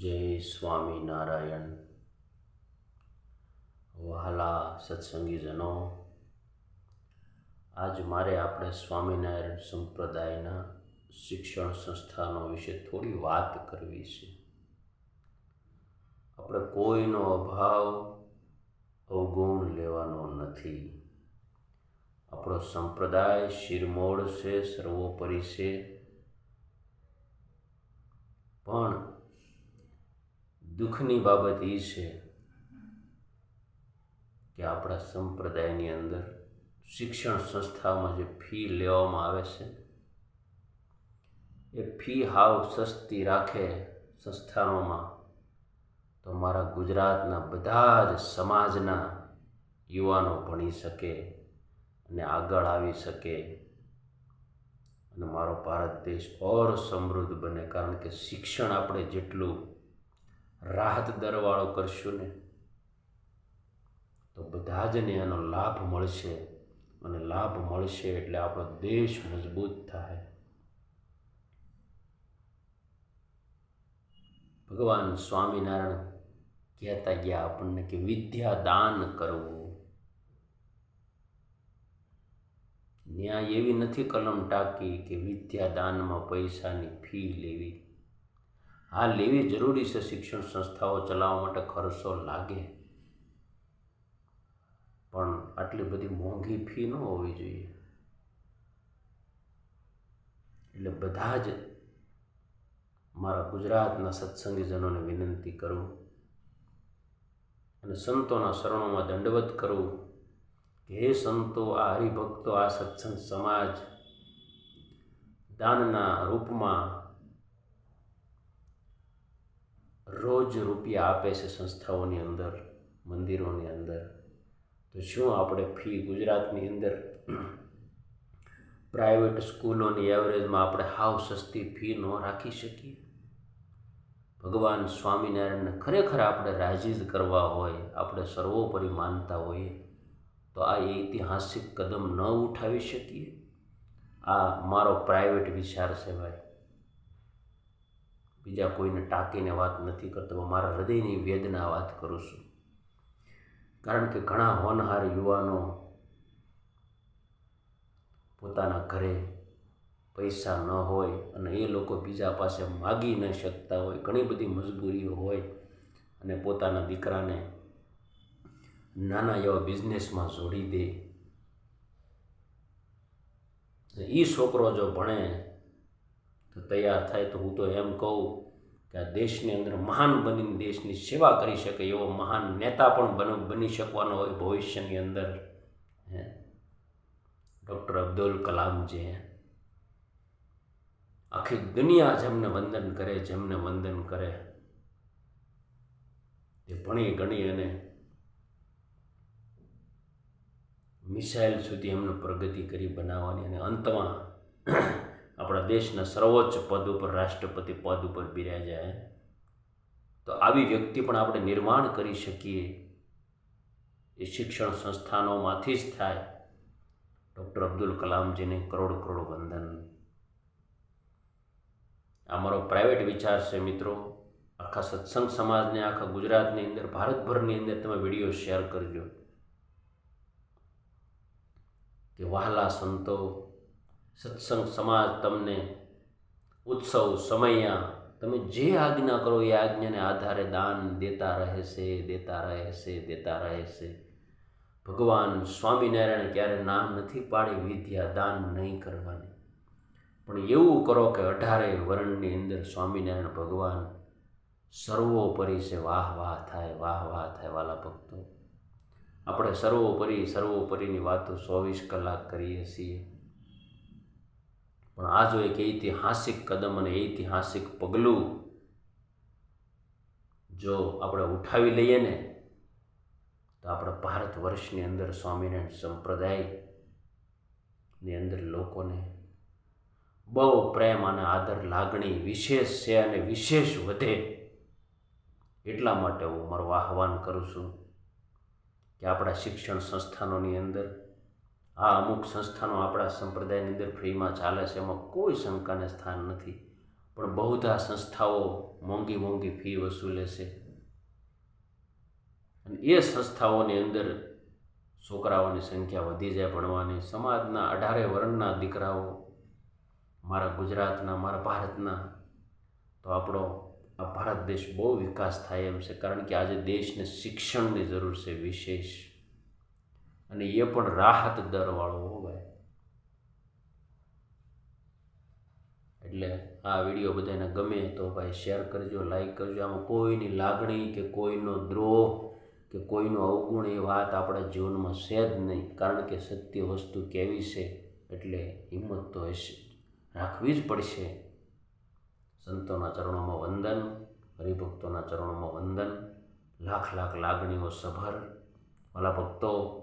જય સ્વામિનારાયણ. વહાલા સત્સંગીજનો, આજ મારે આપણે સ્વામિનારાયણ સંપ્રદાયના શિક્ષણ સંસ્થાનો વિશે થોડી વાત કરવી છે. આપણે કોઈનો અભાવ, અવગુણ લેવાનો નથી. આપણો સંપ્રદાય શિરમોડ છે, સર્વોપરી છે. પણ દુઃખની બાબત એ છે કે આપણા સંપ્રદાયની અંદર શિક્ષણ સંસ્થામાં જે ફી લેવામાં આવે છે, એ ફી હાવ સસ્તી રાખે સંસ્થાનોમાં તો મારા ગુજરાતના બધા જ સમાજના યુવાનો ભણી શકે અને આગળ આવી શકે અને મારો ભારત દેશ ઓર સમૃદ્ધ બને. કારણ કે શિક્ષણ આપણે જેટલું રાહત દરવાળો કરશું ને? તો બધા જને એનો લાભ મળશે. અને લાભ મળશે એટલે આપણો દેશ મજબૂત થાય. ભગવાન સ્વામિનારાયણ કહેતા ગયા આપણને કે વિદ્યા દાન કરવું. ન્યાય એવી નથી કલમ ટાંકી કે વિદ્યા દાનમાં પૈસાની ફી લેવી. હા લેવી જરૂરી છે શિક્ષણ સંસ્થાઓ ચલાવવા માટે ખર્ચો લાગે. પણ આટલી બધી મોંઘી ફી ન હોવી જોઈએ. એટલે બધા જ મારા ગુજરાતના સત્સંગીજનોને વિનંતી કરું અને સંતોના શરણોમાં દંડવત કરું કે હે સંતો, આ હરિભક્તો, આ સત્સંગ સમાજ દાનના રૂપમાં રોજ રૂપિયા આપે છે સંસ્થાઓની અંદર, મંદિરોની અંદર. તો શું આપણે ફી ગુજરાતની અંદર? પ્રાઇવેટ સ્કૂલોની એવરેજમાં આપણે હાવ સસ્તી ફી ન રાખી શકીએ? ભગવાન સ્વામિનારાયણને ખરેખર આપણે રાજી જ કરવા હોય, આપણે સર્વોપરી માનતા હોઈએ, તો આ ઐતિહાસિક કદમ ન ઉઠાવી શકીએ? આ મારો પ્રાઇવેટ વિચાર છે ભાઈ. બીજા કોઈને ટાંકીને વાત નથી કરતો મારા હૃદયની વેદના વાત કરું છું. કારણ કે ઘણા હોનહાર યુવાનો પોતાના ઘરે પૈસા ન હોય અને એ લોકો બીજા પાસે માગી ન શકતા હોય, ઘણી બધી મજબૂરીઓ હોય અને પોતાના દીકરાને નાના એવા બિઝનેસમાં જોડી દે. એ છોકરો જો ભણે તો તૈયાર થાય તો હું તો એમ કહું કે આ દેશની અંદર મહાન બનીને દેશની સેવા કરી શકે એવો મહાન નેતા પણ બન, બની શકવાનો હોય ભવિષ્યની અંદર. હે? ડૉક્ટર અબ્દુલ કલામ જે આખી દુનિયા જેમને વંદન કરે, જેમને વંદન કરે એ ભણી ગણી અને મિસાઇલ સુધી એમને પ્રગતિ કરી બનાવવાની અને અંતમાં આપણા દેશના સર્વોચ્ચ પદ ઉપર રાષ્ટ્રપતિ પદ ઉપર બિરાજ્યા તો આવી વ્યક્તિ પણ આપણે નિર્માણ કરી શકીએ. એ શિક્ષણ સંસ્થાનોમાંથી જ થાય. ડૉક્ટર અબ્દુલ કલામજીને કરોડ કરોડ વંદન. આ મારો પ્રાઇવેટ વિચાર છે મિત્રો, આખા સત્સંગ સમાજને, આખા ગુજરાતની અંદર, ભારતભરની અંદર તમે વીડિયો શેર કરજો. કે વહાલા સંતો સત્સંગ સમાજ તમને ઉત્સવ સમયા, તમે જે આજ્ઞા કરો એ આજ્ઞાને આધારે દાન દેતા રહેશે દેતા રહેશે દેતા રહેશે. ભગવાન સ્વામિનારાયણ ક્યારે ના નથી પાડી વિદ્યા દાન નહીં કરવાની. પણ એવું કરો કે અઢારે વર્ણની અંદર સ્વામિનારાયણ ભગવાન સર્વોપરી છે. વાહ વાહ થાય, વાહ વાહ થાય વાલા ભક્તો. આપણે સર્વોપરી, સર્વોપરીની વાતો ચોવીસ કલાક કરીએ છીએ. પણ આ જો એક ઐતિહાસિક કદમ અને ઐતિહાસિક પગલું જો આપણે ઉઠાવી લઈએ ને, તો આપણા ભારત વર્ષની અંદર સ્વામિનારાયણ સંપ્રદાયની અંદર લોકોને બહુ પ્રેમ અને આદર, લાગણી વિશેષ છે અને વિશેષ વધે. એટલા માટે હું મારું આહવાન કરું છું કે આપણા શિક્ષણ સંસ્થાનોની અંદર આ અમુક સંસ્થાનો આપણા સંપ્રદાયની અંદર ફ્રીમાં ચાલે છે, એમાં કોઈ શંકાને સ્થાન નથી. પણ બહુધા સંસ્થાઓ મોંઘી મોંઘી ફી વસૂલે છે. અને એ સંસ્થાઓની અંદર છોકરાઓની સંખ્યા વધી જાય ભણવાની. સમાજના અઢારે વર્ણના દીકરાઓ, મારા ગુજરાતના, મારા ભારતના, તો આપણો આ ભારત દેશ બહુ વિકાસ થાય એમ છે. કારણ કે આજે દેશને શિક્ષણની જરૂર છે વિશેષ. અને એ પણ રાહત દરવાળો હોય એટલે આ વીડિયો બધાને ગમે તો ભાઈ શેર કરજો, લાઈક કરજો. આમાં કોઈની લાગણી કે કોઈનો દ્રોહ કે કોઈનો અવગુણ એ વાત આપણા જીવનમાં છે જ નહીં. કારણ કે સત્ય વસ્તુ કેવી છે એટલે હિંમત તો હશે રાખવી જ પડશે. સંતોના ચરણોમાં વંદન, હરિભક્તોના ચરણોમાં વંદન, લાખ લાખ લાગણીઓ સભર. વાલા ભક્તો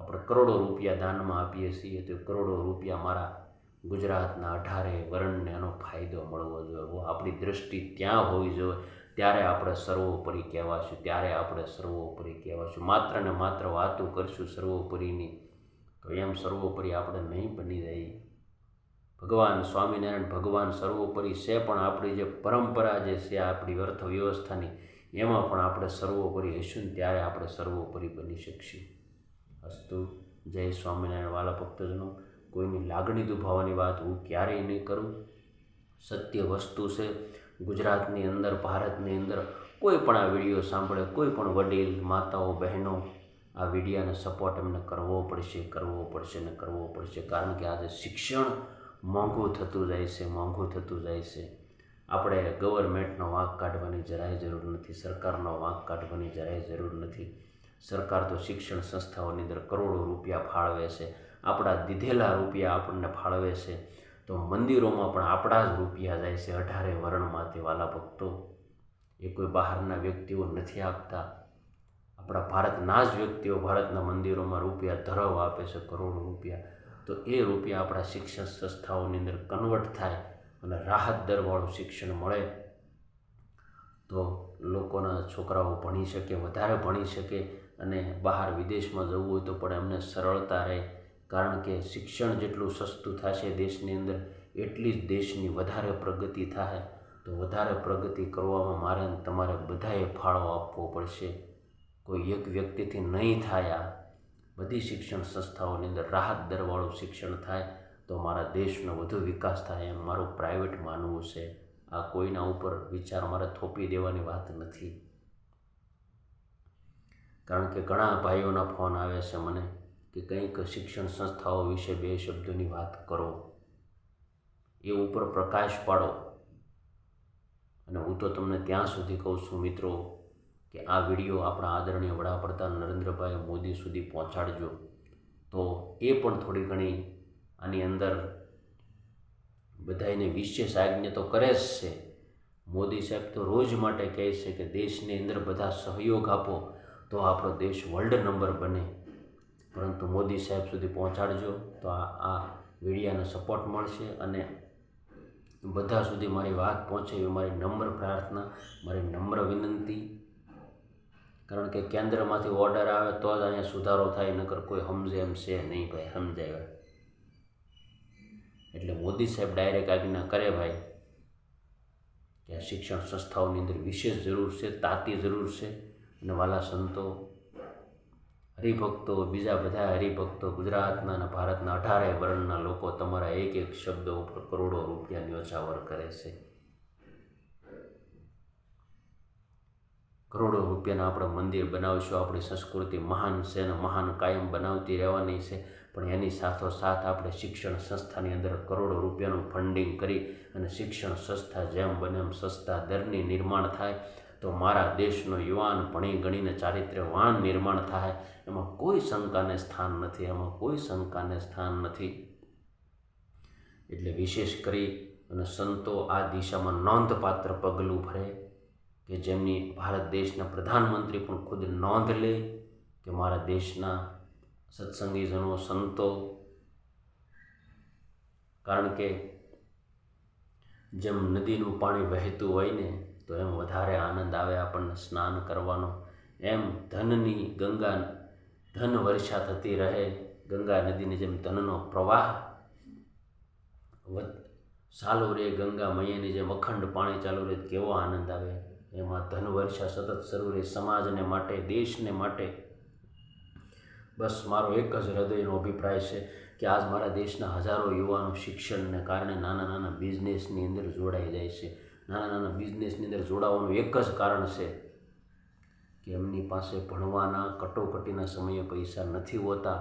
આપણે કરોડો રૂપિયા દાનમાં આપીએ છીએ, તો કરોડો રૂપિયા મારા ગુજરાતના અઢારે વર્ણને એનો ફાયદો મળવો જોઈએ. આપણી દૃષ્ટિ ત્યાં હોવી જોઈએ, ત્યારે આપણે સર્વોપરી કહેવાશું, ત્યારે આપણે સર્વોપરી કહેવાશું. માત્ર ને માત્ર વાતો કરશું સર્વોપરીની, તો એમ સર્વોપરી આપણે નહીં બની રહી. ભગવાન સ્વામિનારાયણ, ભગવાન સર્વોપરી છે, પણ આપણી જે પરંપરા જે છે, આપણી અર્થવ્યવસ્થાની, એમાં પણ આપણે સર્વોપરી હશું ને ત્યારે આપણે સર્વોપરી બની શકશું. અસ્તુ, જય સ્વામિનારાયણ. વાલા ભક્તજનો, કોઈની લાગણી દુભાવવાની વાત હું ક્યારેય નહીં કરું. સત્ય વસ્તુ છે, ગુજરાતની અંદર, ભારતની અંદર કોઈ પણ આ વીડિયો સાંભળે, કોઈ પણ વડીલ, માતાઓ, બહેનો, આ વિડીયાને સપોર્ટ એમને કરવો પડશે કરવો પડશે ને કરવો પડશે. કારણ કે આજે શિક્ષણ મોંઘું થતું જાય છે, મોંઘું થતું જાય છે. આપણે ગવર્મેન્ટનો વાંક કાઢવાની જરાય જરૂર નથી, સરકારનો વાંક કાઢવાની જરાય જરૂર નથી. સરકાર તો શિક્ષણ સંસ્થાઓની અંદર કરોડો રૂપિયા ફાળવે છે. આપણા દીધેલા રૂપિયા આપણને ફાળવે છે. તો મંદિરોમાં પણ આપણા જ રૂપિયા જાય છે અઢારે વર્ણમાંથી વાલા ભક્તો. એ કોઈ બહારના વ્યક્તિઓ નથી આપતા. આપણા ભારતના જ વ્યક્તિઓ ભારતના મંદિરોમાં રૂપિયા ધરાવ આપે છે કરોડો રૂપિયા. તો એ રૂપિયા આપણા શિક્ષણ સંસ્થાઓની અંદર કન્વર્ટ થાય અને રાહત દરવાળું શિક્ષણ મળે. તો લોકોના છોકરાઓ ભણી શકે, વધારે ભણી શકે અને બહાર વિદેશમાં જવું હોય તો પણ એમને સરળતા રહે. કારણ કે શિક્ષણ જેટલું સસ્તું થશે દેશની અંદર, એટલી જ દેશની વધારે પ્રગતિ થાય તો વધારે પ્રગતિ કરવામાં મારે તમારે બધાએ ફાળો આપવો પડશે. કોઈ એક વ્યક્તિથી નહીં થાય આ. બધી શિક્ષણ સંસ્થાઓની અંદર રાહત દરવાળું શિક્ષણ થાય તો મારા દેશનો વધુ વિકાસ થાય એમ મારું પ્રાઇવેટ માનવું છે. આ કોઈના ઉપર વિચાર મારે થોપી દેવાની વાત નથી. કારણ કે ઘણા ભાઈઓના ફોન આવે છે મને કે કંઈક શિક્ષણ સંસ્થાઓ વિશે બે શબ્દોની વાત કરો. એ ઉપર પ્રકાશ પાડો. અને હું તો તમને ત્યાં સુધી કહું છું મિત્રો કે આ વીડિયો આપણા આદરણીય વડાપ્રધાન નરેન્દ્રભાઈ મોદી સુધી પહોંચાડજો. તો એ પણ થોડી ઘણી આની અંદર બધાને વિશેષ આજ્ઞા તો કરે જ છે. મોદી સાહેબ તો રોજ માટે કહે છે કે દેશની અંદર બધા સહયોગ આપો. તો આપણો દેશ વર્લ્ડ નંબર બને. પરંતુ મોદી સાહેબ સુધી પહોંચાડજો, તો આ આ મીડિયાનો સપોર્ટ મળશે અને બધા સુધી મારી વાત પહોંચે એવી મારી નમ્ર પ્રાર્થના, મારી નમ્ર વિનંતી. કારણ કે કેન્દ્રમાંથી ઓર્ડર આવે તો જ અહીંયા સુધારો થાય, નકર કોઈ સમજે એમ છે નહીં ભાઈ, સમજાય એટલે મોદી સાહેબ ડાયરેક્ટ આજ્ઞા કરે ભાઈ કે શિક્ષણ સંસ્થાઓની અંદર વિશેષ જરૂર છે, તાતી જરૂર છે. અને વાલા સંતો, હરિભક્તો, બીજા બધા હરિભક્તો, ગુજરાતના અને ભારતના અઢારે વર્ણના લોકો તમારા એક એક શબ્દો ઉપર કરોડો રૂપિયાની ઓછાવર કરે છે. કરોડો રૂપિયાના આપણે મંદિર બનાવીશું, આપણી સંસ્કૃતિ મહાન છે અને મહાન કાયમ બનાવતી રહેવાની છે, પણ એની સાથોસાથ આપણે શિક્ષણ સંસ્થાની અંદર કરોડો રૂપિયાનું ફંડિંગ કરી અને શિક્ષણ સંસ્થા જેમ બને એમ સસ્તા દરની નિર્માણ થાય. તો મારા દેશનો યુવાન ભણી ગણીને ચારિત્ર્યવાન નિર્માણ થાય, એમાં કોઈ શંકાને સ્થાન નથી, એમાં કોઈ શંકાને સ્થાન નથી. એટલે વિશેષ કરી અને સંતો આ દિશામાં નોંધપાત્ર પગલું ભરે કે જેમની ભારત દેશના પ્રધાનમંત્રી પણ ખુદ નોંધ લે કે મારા દેશના સત્સંગીજનો સંતો, કારણ કે જેમ નદીનું પાણી વહેતું હોય ને તો એમ વધારે આનંદ આવે આપણને સ્નાન કરવાનો. એમ ધનની ગંગા, ધન વર્ષા થતી રહે. ગંગા નદીની જેમ ધનનો પ્રવાહ ચાલુ રહે. ગંગા મૈયાની જેમ અખંડ પાણી ચાલુ રહે. કેવો આનંદ આવે. એમાં ધન વર્ષા સતત શરૂ રહે સમાજને માટે, દેશને માટે. બસ મારો એક જ હૃદયનો અભિપ્રાય છે કે આજ મારા દેશના હજારો યુવાનો શિક્ષણને કારણે નાના નાના બિઝનેસની અંદર જોડાઈ જાય છે. નાના નાના બિઝનેસની અંદર જોડાવાનું એક જ કારણ છે કે એમની પાસે ભણવાના કટોકટીના સમયે પૈસા નથી હોતા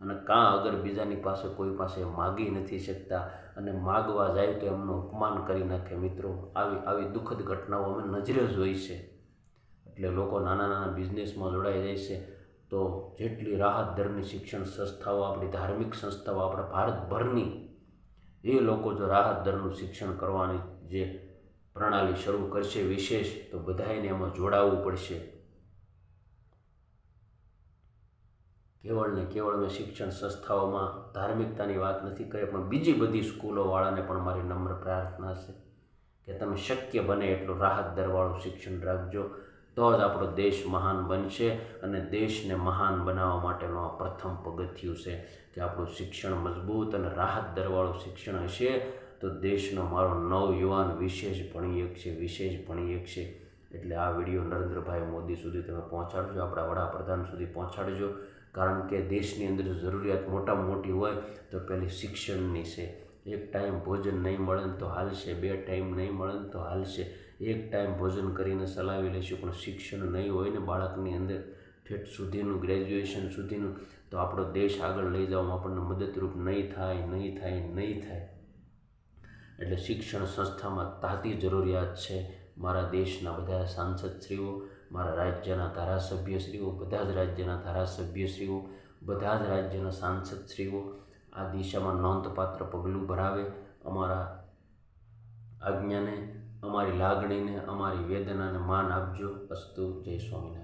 અને કાં અગર બીજાની પાસે કોઈ પાસે માગી નથી શકતા અને માગવા જાય તો એમનું અપમાન કરી નાખે. મિત્રો, આવી આવી દુઃખદ ઘટનાઓ અમે નજરે જોઈ છે. એટલે લોકો નાના નાના બિઝનેસમાં જોડાઈ જાય છે તો જેટલી રાહત દરની શિક્ષણ સંસ્થાઓ, આપણી ધાર્મિક સંસ્થાઓ, આપણા ભારતભરની, એ લોકો જો રાહત દરનું શિક્ષણ કરવાની જે પ્રણાલી શરૂ કરશે વિશેષ, તો બધાને એમાં જોડાવવું પડશે. કેવળ ને કેવળ મેં શિક્ષણ સંસ્થાઓમાં ધાર્મિકતાની વાત નથી કરી, પણ બીજી બધી સ્કૂલોવાળાને પણ મારી નમ્ર પ્રાર્થના છે કે તમે શક્ય બને એટલું રાહત દરવાળું શિક્ષણ રાખજો. તો જ આપણો દેશ મહાન બનશે અને દેશને મહાન બનાવવા માટેનો આ પ્રથમ પગથિયું છે કે આપણું શિક્ષણ મજબૂત અને રાહત દરવાળું શિક્ષણ હશે. તો દેશનો મારો નવ યુવાન વિશેષ ભણી શકશે વિશેષ ભણી શકશે એટલે આ વીડિયો નરેન્દ્રભાઈ મોદી સુધી તમે પહોંચાડજો, આપણા વડાપ્રધાન સુધી પહોંચાડજો. કારણ કે દેશની અંદર જરૂરિયાત મોટામાં મોટી હોય, તો પહેલી શિક્ષણની છે. એક ટાઈમ ભોજન નહીં મળે તો હાલશે, બે ટાઈમ નહીં મળે તો હાલશે. એક ટાઈમ ભોજન કરીને ચલાવી લેશું પણ શિક્ષણ નહીં હોય ને બાળકની અંદર ઠેઠ સુધીનું, ગ્રેજ્યુએશન સુધીનું, તો આપણો દેશ આગળ લઈ જવામાં આપણને મદદરૂપ નહીં થાય નહીં થાય નહીં થાય. એટલે શિક્ષણ સંસ્થામાં તાતી જરૂરિયાત છે. મારા દેશના બધા સાંસદશ્રીઓ, મારા રાજ્યના ધારાસભ્યશ્રીઓ, બધા જ રાજ્યના ધારાસભ્યશ્રીઓ, બધા જ રાજ્યના સાંસદશ્રીઓ આ દિશામાં નોંધપાત્ર પગલું ભરાવે. અમારા આજ્ઞાને, અમારી લાગણીને, અમારી વેદનાને માન આપજો. અસ્તુ જય સ્વામિનારાયણ.